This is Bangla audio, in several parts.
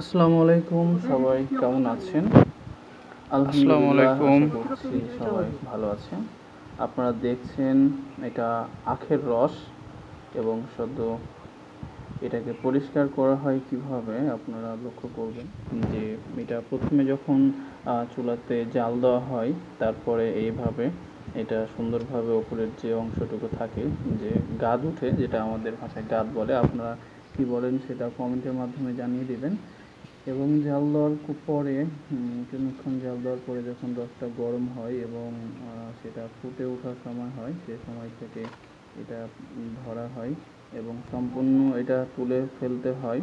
আসসালামু আলাইকুম সবাই কেমন আছেন? আসসালামু আলাইকুম। সবাই ভালো আছেন। আপনারা দেখছেন এটা আখের রস এবং সদ্য এটাকে পরিষ্কার করা হয় কীভাবে আপনারা লক্ষ্য করবেন যে এটা প্রথমে যখন চুলাতে জাল দেওয়া হয় তারপরে এইভাবে এটা সুন্দরভাবে উপরের যে অংশটুকু থাকে যে গাদ উঠে যেটা আমাদের ভাষায় গাদ বলে আপনারা কি বলেন সেটা কমেন্টের মাধ্যমে জানিয়ে দিবেন। এবং জাল দেওয়ার পরে কিছুক্ষণ জাল দেওয়ার পরে যখন রসটা গরম হয় এবং সেটা ফুটে ওঠার সময় হয়, সে সময় থেকে এটা ধরা হয় এবং সম্পূর্ণ এটা তুলে ফেলতে হয়।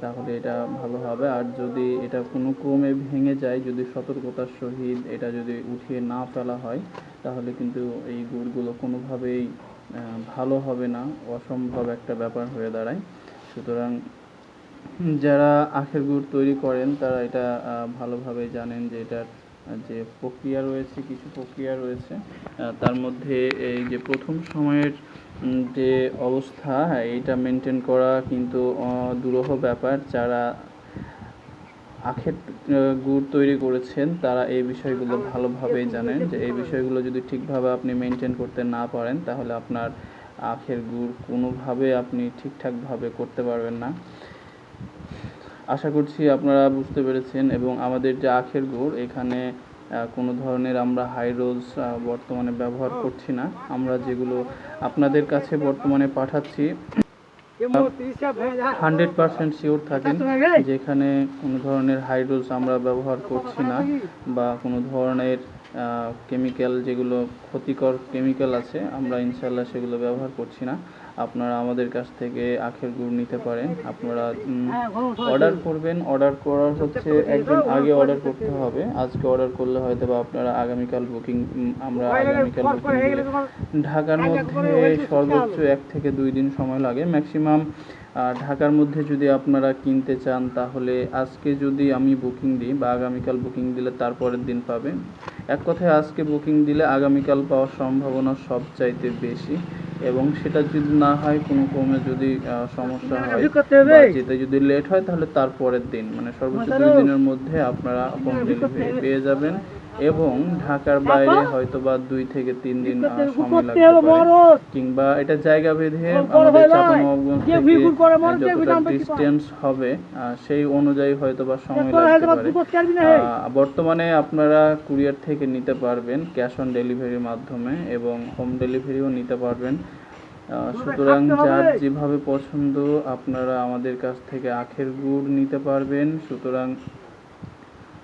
তাহলে এটা ভালো হবে। আর যদি এটা কোনো ক্রমে ভেঙে যায়, যদি সতর্কতার সহিত এটা যদি উঠিয়ে না ফেলা হয়, তাহলে কিন্তু এই গুড়গুলো কোনোভাবেই ভালো হবে না, অসম্ভব একটা ব্যাপার হয়ে দাঁড়ায়। সুতরাং যারা আখের গুড় তৈরি করেন তারা এটা ভালোভাবে জানেন যে এটার যে প্রক্রিয়া রয়েছে কিছু প্রক্রিয়া রয়েছে। তার মধ্যে এই যে প্রথম সময়ের যে অবস্থা হ্যাঁ, এইটা মেনটেন করা কিন্তু দুরূহ ব্যাপার। যারা আখের গুড় তৈরি করেছেন তারা এই বিষয়গুলো ভালোভাবেই জানেন যে এই বিষয়গুলো যদি ঠিকভাবে আপনি মেনটেন করতে না পারেন তাহলে আপনার আখের গুড় কোনোভাবে আপনি ঠিকঠাকভাবে করতে পারবেন না। আশা করছি আপনারা বুঝতে পেরেছেন এবং আমাদের যে আখের গুড় এখানে কোনো ধরনের আমরা হাইড্রোজ বর্তমানে ব্যবহার করছি না। আমরা যেগুলো আপনাদের কাছে বর্তমানে পাঠাচ্ছি হান্ড্রেড পার্সেন্ট শিওর থাকেন যেখানে কোনো ধরনের হাইড্রোজ আমরা ব্যবহার করছি না বা কোনো ধরনের কেমিক্যাল যেগুলো ক্ষতিকর কেমিক্যাল আছে আমরা ইনশাল্লাহ সেগুলো ব্যবহার করছি না। আপনারা আমাদের কাছ থেকে আখের গুড় নিতে পারেন। আপনারা অর্ডার করবেন। অর্ডার করার হচ্ছে একদিন আগে অর্ডার করতে হবে। আজকে অর্ডার করলে হয়তো বা আপনারা আগামীকাল বুকিং আমরা আগামীকাল বুকিং ঢাকার মধ্যে সর্বোচ্চ এক থেকে দুই দিন সময় লাগে। ম্যাক্সিমাম ঢাকার মধ্যে যদি আপনারা কিনতে চান তাহলে আজকে যদি আমি বুকিং দিই বা আগামীকাল বুকিং দিলে তারপরের দিন পাবেন। এক কথায় আজকে বুকিং দিলে আগামীকাল পাওয়ার সম্ভাবনা সবচাইতে বেশি। এবং সেটা যদি না হয় কোনো ক্রমে যদি আহ, সমস্যা হয় যেতে যদি লেট হয় তাহলে তারপরের দিন মানে সর্বোচ্চ দুই দিনের মধ্যে আপনারা হোম ডেলিভারি পেয়ে যাবেন। এবং ঢাকার বাইরে হয়তো বা দুই থেকে তিন দিন সময় লাগতে পারে। কিংবা এটা জায়গা ভেদে আমাদের চাঁপানবাবগঞ্জ যতটা ডিস্টেন্স হবে সেই অনুযায়ী হয়তো বা সময় লাগতে পারে। বর্তমানে আপনারা কুরিয়ার থেকে নিতে পারবেন ক্যাশ অন ডেলিভারির মাধ্যমে এবং হোম ডেলিভারিও নিতে পারবেন। সুতরাং যার যেভাবে পছন্দ আপনারা আমাদের কাছ থেকে আখের গুড় নিতে পারবেন। সুতরাং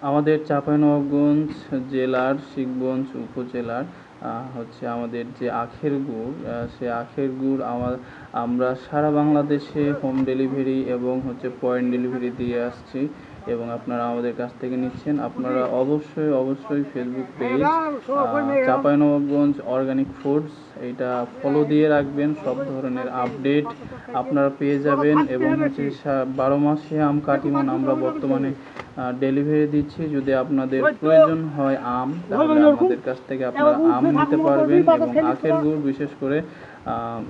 আমাদের চাঁপাইনবাবগঞ্জ জেলার শিখগঞ্জ উপজেলার হচ্ছে আমাদের যে আখের গুড় সে আখের গুড় আমার আমরা সারা বাংলাদেশে হোম ডেলিভারি এবং হচ্ছে পয়েন্ট ডেলিভারি দিয়ে আসছি এবং আপনারা আমাদের কাছ থেকে নিচ্ছেন। আপনারা অবশ্যই অবশ্যই Facebook page Chapainawabganj organic foods এইটা ফলো দিয়ে রাখবেন সব ধরনের আপডেট আপনারা পেয়ে যাবেন এবং হচ্ছে বারো মাসে আম কাটিমন আমরা বর্তমানে ডেলিভারি দিচ্ছি। যদি আপনাদের প্রয়োজন হয় আম তাহলে আমাদের কাছ থেকে আপনারা আম নিতে পারবেন এবং আখের গুড় বিশেষ করে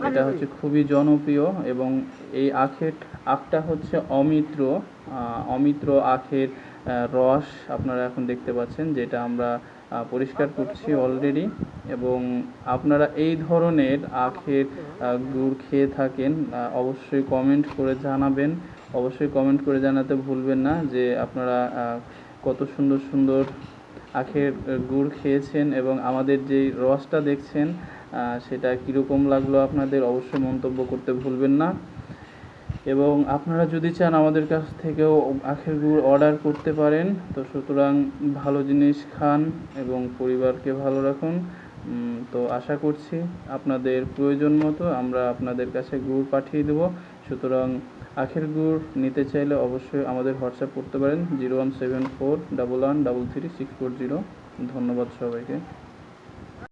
এটা হচ্ছে খুবই জনপ্রিয় এবং এই আখের আখটা হচ্ছে অমিত্র অমিত্র আখের রস আপনারা এখন দেখতে পাচ্ছেন যেটা আমরা পরিষ্কার করছি অলরেডি এবং আপনারা এই ধরনের আখের গুড় খেয়ে থাকেন অবশ্যই কমেন্ট করে জানাবেন। অবশ্যই কমেন্ট করে জানাতে ভুলবেন না যে আপনারা কত সুন্দর সুন্দর আখের গুড় খেয়েছেন এবং আমাদের যেই রসটা দেখছেন সেটা কীরকম লাগল আপনাদের অবশ্যই মন্তব্য করতে ভুলবেন না। এবং আপনারা যদি চান আমাদের কাছ থেকেও আখের গুড় অর্ডার করতে পারেন, তো সুতরাং ভালো জিনিস খান এবং পরিবারকে ভালো রাখুন। তো আশা করছি আপনাদের প্রয়োজন মতো আমরা আপনাদের কাছে গুড় পাঠিয়ে দেবো। সুতরাং আখের গুড় নিতে চাইলে অবশ্যই আমাদের হোয়াটসঅ্যাপ করতে পারেন, zero one seven four double one double three six four zero. ধন্যবাদ সবাইকে।